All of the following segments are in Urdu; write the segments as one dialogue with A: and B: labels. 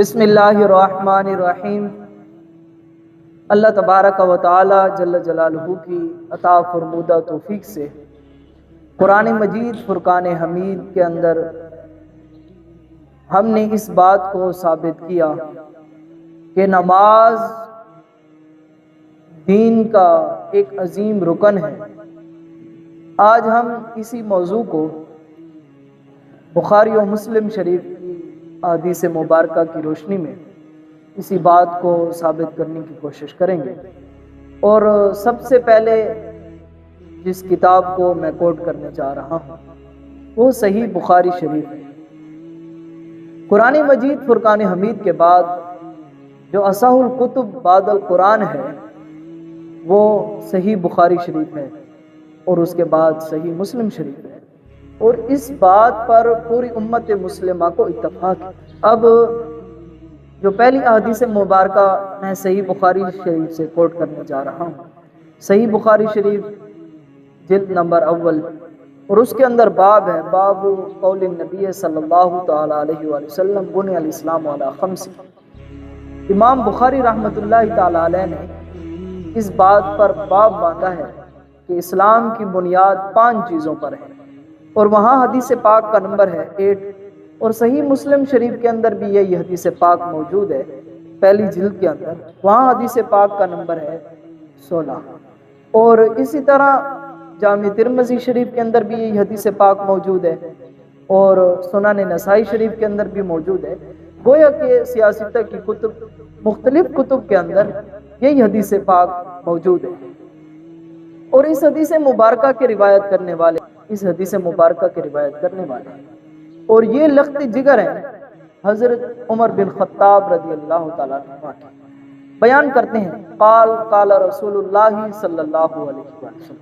A: بسم اللہ الرحمن الرحیم۔ اللہ تبارک و تعالی جل جلالہ کی عطا فرمودہ توفیق سے قرآن مجید فرقان حمید کے اندر ہم نے اس بات کو ثابت کیا کہ نماز دین کا ایک عظیم رکن ہے۔ آج ہم اسی موضوع کو بخاری و مسلم شریف حدیث مبارکہ کی روشنی میں اسی بات کو ثابت کرنے کی کوشش کریں گے۔ اور سب سے پہلے جس کتاب کو میں کوٹ کرنے جا رہا ہوں، وہ صحیح بخاری شریف ہے۔ قرآن مجید فرقان حمید کے بعد جو اصح القتب بعد القرآن ہے، وہ صحیح بخاری شریف ہے اور اس کے بعد صحیح مسلم شریف ہے۔ اور اس بات پر پوری امت مسلمہ کو اتفاق اب جو پہلی احادیث مبارکہ میں صحیح بخاری شریف سے کوٹ کرنے جا رہا ہوں۔ صحیح بخاری شریف جلد نمبر اول۔ اور اس کے اندر باب ہے، باب قول نبی صلی اللہ تعالیٰ علیہ وآلہ وسلم بن الاسلام علیہ خمس۔ امام بخاری رحمۃ اللہ تعالیٰ علیہ نے اس بات پر باب باندھا ہے کہ اسلام کی بنیاد پانچ چیزوں پر ہے۔ اور وہاں حدیث پاک کا نمبر ہے ایٹ۔ اور صحیح مسلم شریف کے اندر بھی یہی حدیث پاک موجود ہے۔ پہلی جلد کے اندر وہاں حدیث پاک کا نمبر ہے سولہ۔ اور اسی طرح جامع ترمزی شریف کے اندر بھی یہی حدیث پاک موجود ہے۔ اور سنن نسائی شریف کے اندر بھی موجود ہے۔ گویا کہ سیاستہ کی کتب، مختلف کتب کے اندر یہی حدیث پاک موجود ہے۔ اور اس حدیث مبارکہ کے روایت کرنے والے اس حدیث مبارکہ کے روایت کرنے والے ہیں۔ اور یہ لخت جگر ہیں۔ حضرت عمر بن خطاب رضی اللہ تعالیٰ عنہ بیان کرتے ہیں۔ قال قال رسول اللہ صلی اللہ علیہ وسلم۔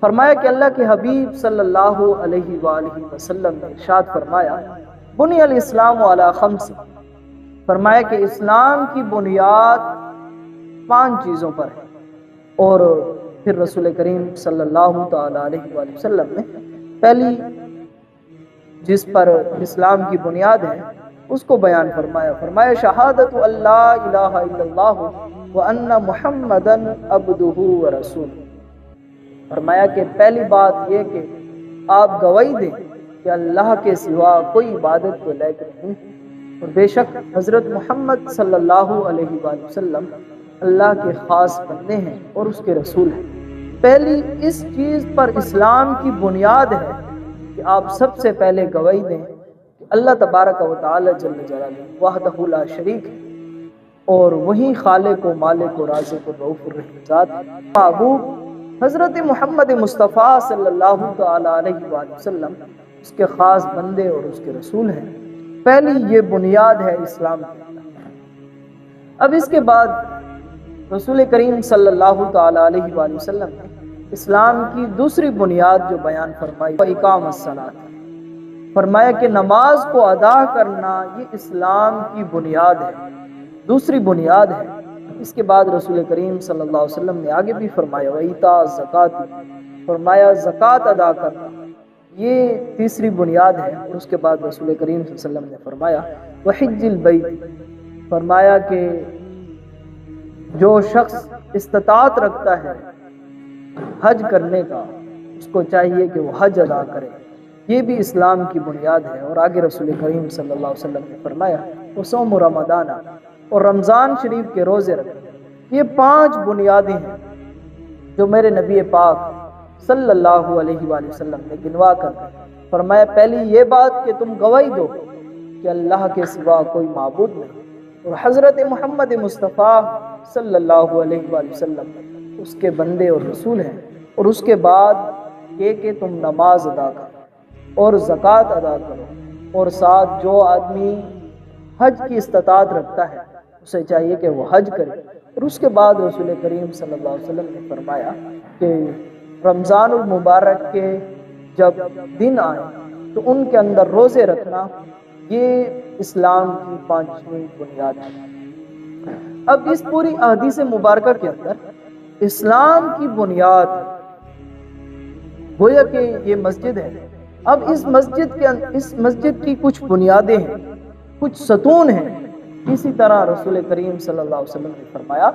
A: فرمایا کہ اللہ کے حبیب صلی اللہ علیہ وآلہ وسلم نے ارشاد فرمایا، بنی الاسلام علی خمس۔ فرمایا کہ اسلام کی بنیاد پانچ چیزوں پر ہے۔ اور پھر رسول کریم صلی اللہ تعالیٰ علیہ وآلہ وسلم نے پہلی جس پر اسلام کی بنیاد ہے، اس کو بیان فرمایا۔ فرمایا، شہادت اللہ الہ الا اللہ وان محمدن عبدہ و فرمایا کہ پہلی بات یہ کہ آپ گواہی دیں کہ اللہ کے سوا کوئی عبادت کو لائق نہیں۔ اور بے شک حضرت محمد صلی اللہ علیہ وآلہ وسلم اللہ کے خاص بندے ہیں اور اس کے رسول ہیں۔ پہلی اس چیز پر اسلام کی بنیاد ہے کہ آپ سب سے پہلے گواہی دیں کہ اللہ تبارک و تعالی جل جلالہ وحدہ لا شریک ہے اور وہی خالق و مالک و رازق و روف الرحیم ذات محبوب حضرت محمد مصطفیٰ صلی اللہ تعالی علیہ وآلہ وسلم اس کے خاص بندے اور اس کے رسول ہیں۔ پہلی یہ بنیاد ہے اسلام کی۔ اب اس کے بعد رسول کریم صلی اللہ تعالی علیہ وآلہ وسلم نے اسلام کی دوسری بنیاد جو بیان فرمائی اقام الصلاۃ فرمایا کہ نماز کو ادا کرنا یہ اسلام کی بنیاد ہے۔ دوسری بنیاد ہے۔ اس کے بعد رسول کریم صلی اللہ علیہ وسلم نے آگے بھی فرمایا ویتا زکات فرمایا زکوٰۃ ادا کرنا۔ یہ تیسری بنیاد ہے۔ اور اس کے بعد رسول کریم صلی اللہ علیہ وسلم نے فرمایا، وحج البیت فرمایا کہ جو شخص استطاعت رکھتا ہے حج کرنے کا، اس کو چاہیے کہ وہ حج ادا کرے۔ یہ بھی اسلام کی بنیاد ہے۔ اور آگے رسول کریم صلی اللہ علیہ وسلم نے فرمایا، وہ سوم رمضان اور رمضان شریف کے روزے رکھے یہ پانچ بنیادیں ہیں جو میرے نبی پاک صلی اللہ علیہ وآلہ وسلم نے گنوا کر فرمایا، پہلی یہ بات کہ تم گواہی دو کہ اللہ کے سوا کوئی معبود نہیں۔ اور حضرت محمد مصطفیٰ صلی اللہ علیہ وآلہ وسلم اس کے بندے اور رسول ہیں اور اس کے بعد یہ کہ تم نماز ادا کرو اور زکوٰۃ ادا کرو اور ساتھ جو آدمی حج کی استطاعت رکھتا ہے، اسے چاہیے کہ وہ حج کرے۔ اور اس کے بعد رسول کریم صلی اللہ علیہ وسلم نے فرمایا کہ رمضان المبارک کے جب دن آئے تو ان کے اندر روزے رکھنا، یہ اسلام کی پانچویں بنیاد ہے۔ اب اس پوری احادیث مبارکہ کے اندر اسلام کی بنیاد گویا کہ یہ مسجد ہے۔ اب اس مسجد کے اس مسجد کی کچھ بنیادیں ہیں، کچھ ستون ہیں۔ اسی طرح رسول کریم صلی اللہ علیہ وسلم نے فرمایا،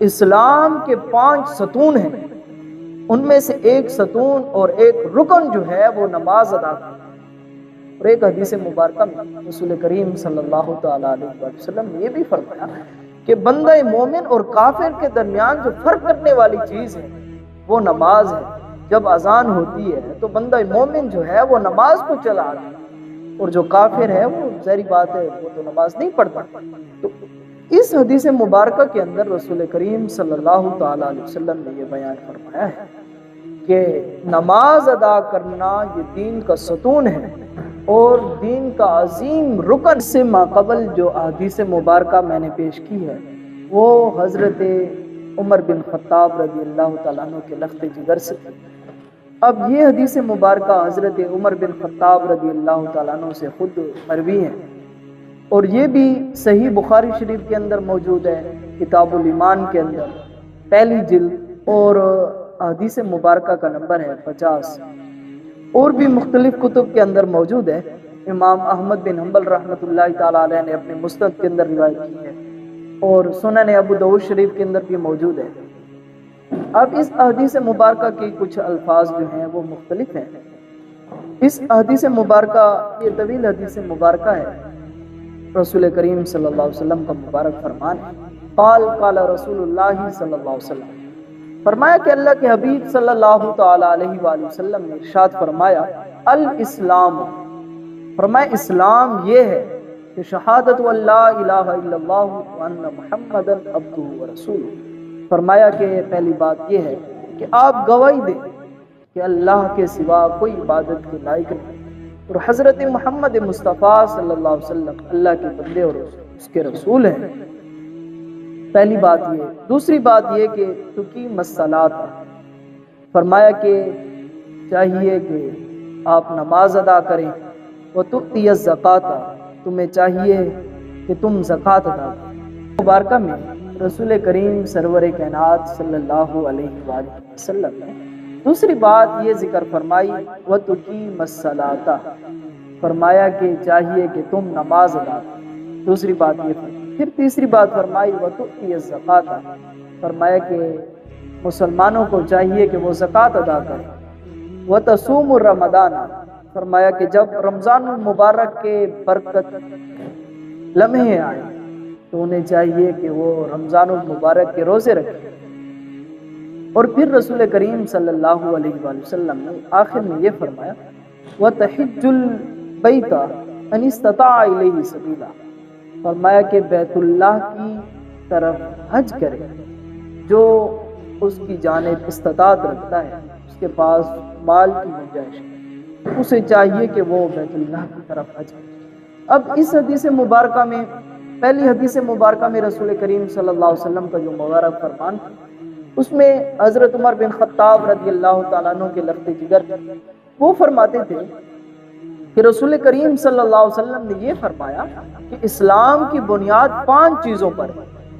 A: اسلام کے پانچ ستون ہیں۔ ان میں سے ایک ستون اور ایک رکن جو ہے وہ نماز ادا کرنا اور ایک حدیث مبارکہ میں رسول کریم صلی اللہ تعالیٰ علیہ وسلم نے یہ بھی فرمایا کہ بندہ مومن اور کافر کے درمیان جو فرق کرنے والی چیز ہے، وہ نماز ہے۔ جب اذان ہوتی ہے تو بندہ مومن جو ہے، وہ نماز کو چلا اور جو کافر ہے، وہ ظاہری بات ہے، وہ تو نماز نہیں پڑھتا۔ تو اس حدیث مبارکہ کے اندر رسول کریم صلی اللہ تعالیٰ علیہ وسلم نے یہ بیان فرمایا ہے کہ نماز ادا کرنا یہ دین کا ستون ہے۔ اور دین کا عظیم رکن سے ماقبل جو حدیث مبارکہ میں نے پیش کی ہے، وہ حضرت عمر بن خطاب رضی اللہ تعالیٰ عنہ کے لخت جگر سے۔ اب یہ حدیث مبارکہ حضرت عمر بن خطاب رضی اللہ تعالیٰ عنہ سے خود مروی ہیں اور یہ بھی صحیح بخاری شریف کے اندر موجود ہے، کتاب الایمان کے اندر۔ پہلی جلد اور حدیث مبارکہ کا نمبر ہے پچاس۔ اور بھی مختلف کتب کے اندر موجود ہے امام احمد بن حنبل رحمۃ اللہ تعالیٰ علیہ نے اپنے مستق کے اندر روایت کی ہے اور سنن ابو دعود شریف کے اندر بھی موجود ہے اب اس حدیث مبارکہ کے کچھ الفاظ جو ہیں وہ مختلف ہیں۔ اس حدیث مبارکہ یہ طویل حدیث مبارکہ ہے۔ رسول کریم صلی اللہ علیہ وسلم کا مبارک فرمان ہے۔ قال قال رسول اللہ صلی اللہ علیہ وسلم۔ فرمایا کہ اللہ کے حبیب صلی اللہ تعالی علیہ وآلہ وسلم نے ارشاد فرمایا، الاسلام۔ فرمایا، اسلام یہ ہے کہ شہادت واللہ الہ الا اللہ وان محمد عبدہ ورسول فرمایا کہ پہلی بات یہ ہے کہ آپ گواہی دیں کہ اللہ کے سوا کوئی عبادت کے لائق نہیں۔ اور حضرت محمد مصطفیٰ صلی اللہ علیہ وسلم اللہ کے بندے اور اس کے رسول ہیں۔ پہلی بات یہ، دوسری بات یہ کہ تکی مسلات فرمایا کہ چاہیے کہ آپ نماز ادا کریں۔ وہ تقتی زکوٰۃ تمہیں چاہیے کہ تم زکوٰۃ ادا کریں مبارکہ میں رسول کریم سرور کائنات صلی اللہ علیہ وآلہ وسلم نے دوسری بات یہ ذکر فرمائی وہ تکی مسلاتا فرمایا کہ چاہیے کہ تم نماز ادا کریں دوسری بات یہ فرمائی پھر تیسری بات فرمائی وہ تو زکوٰۃ فرمایا کہ مسلمانوں کو چاہیے کہ وہ زکوٰۃ ادا کریں۔ وہ تسوم الرمضان۔ فرمایا کہ جب رمضان المبارک کے برکت لمحے آئے، تو انہیں چاہیے کہ وہ رمضان المبارک کے روزے رکھیں۔ اور پھر رسول کریم صلی اللہ علیہ وآلہ وسلم نے آخر میں یہ فرمایا وہ تحج البیت ان استطاع الیہ فرمایا کہ بیت اللہ کی طرف حج کرے، جو اس کی جانب استطاعت رکھتا ہے، اس کے پاس مال کی گنجائش ہے۔ اسے چاہیے کہ وہ بیت اللہ کی طرف حج کرے۔ اب اس حدیث مبارکہ میں، پہلی حدیث مبارکہ میں رسول کریم صلی اللہ علیہ وسلم کا جو مبارک فرمان تھا، اس میں حضرت عمر بن خطاب رضی اللہ تعالیٰ عنہ کے لفظ جگر، وہ فرماتے تھے کہ رسول کریم صلی اللہ علیہ وسلم نے یہ فرمایا کہ اسلام کی بنیاد پانچ چیزوں پر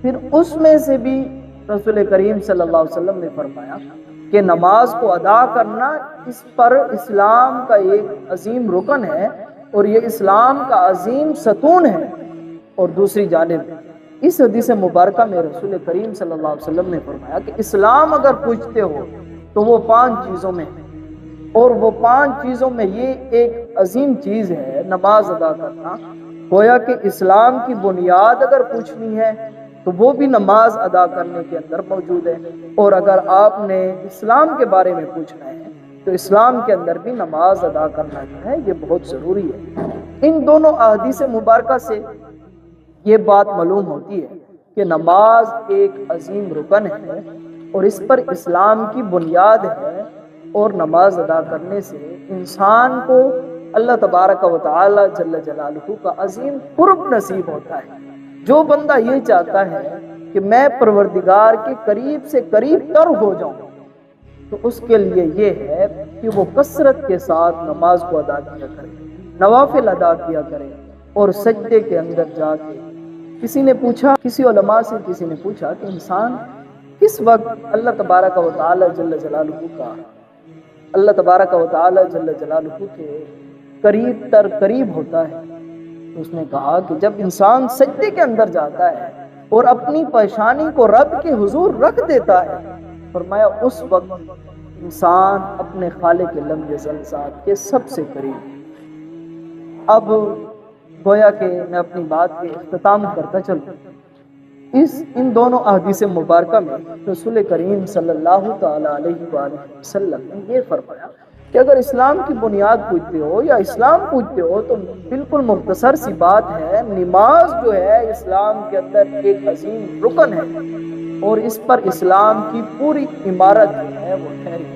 A: پھر اس میں سے بھی رسول کریم صلی اللہ علیہ وسلم نے فرمایا کہ نماز کو ادا کرنا اس پر اسلام کا ایک عظیم رکن ہے اور یہ اسلام کا عظیم ستون ہے۔ اور دوسری جانب، اس حدیث مبارکہ میں رسول کریم صلی اللہ علیہ وسلم نے فرمایا کہ اسلام اگر پوچھتے ہو تو وہ پانچ چیزوں میں اور وہ پانچ چیزوں میں یہ ایک عظیم چیز ہے نماز ادا کرنا۔ گویا کہ اسلام کی بنیاد اگر پوچھنی ہے تو وہ بھی نماز ادا کرنے کے اندر موجود ہے۔ اور اگر آپ نے اسلام کے بارے میں پوچھنا ہے تو اسلام کے اندر بھی نماز ادا کرنا جو ہے یہ بہت ضروری ہے۔ ان دونوں احادیث مبارکہ سے یہ بات معلوم ہوتی ہے کہ نماز ایک عظیم رکن ہے اور اس پر اسلام کی بنیاد ہے اور نماز ادا کرنے سے انسان کو اللہ تبارک و تعالی جل جلالہ کا عظیم قرب نصیب ہوتا ہے۔ جو بندہ یہ چاہتا ہے کہ میں پروردگار کے قریب سے قریب تر ہو جاؤں، تو اس کے لیے یہ ہے کہ وہ کثرت کے ساتھ نماز کو ادا کیا کرے، نوافل ادا کیا کرے اور سجدے کے اندر جا کے کسی نے پوچھا، کسی علماء سے کسی نے پوچھا کہ انسان کس وقت اللہ تبارک و تعالی جل جلالہ کا، اللہ تبارک و تعالی جل جلالہ کے قریب تر قریب ہوتا ہے۔ اس نے کہا کہ جب انسان سجدے کے اندر جاتا ہے اور اپنی پریشانی کو رب کے حضور رکھ دیتا ہے، فرمایا، اس وقت انسان اپنے خالق کے لمبے زلزات کے سب سے قریب۔ اب گویا کہ میں اپنی بات کے اختتام کرتا چلوں اس، ان دونوں احادیث مبارکہ میں رسول کریم صلی اللہ تعالی علیہ وآلہ وسلم نے یہ فرمایا کہ اگر اسلام کی بنیاد پوچھتے ہو یا اسلام پوچھتے ہو تو بالکل مختصر سی بات ہے، نماز جو ہے اسلام کے اندر ایک عظیم رکن ہے اور اس پر اسلام کی پوری عمارت جو ہے وہ ٹھہری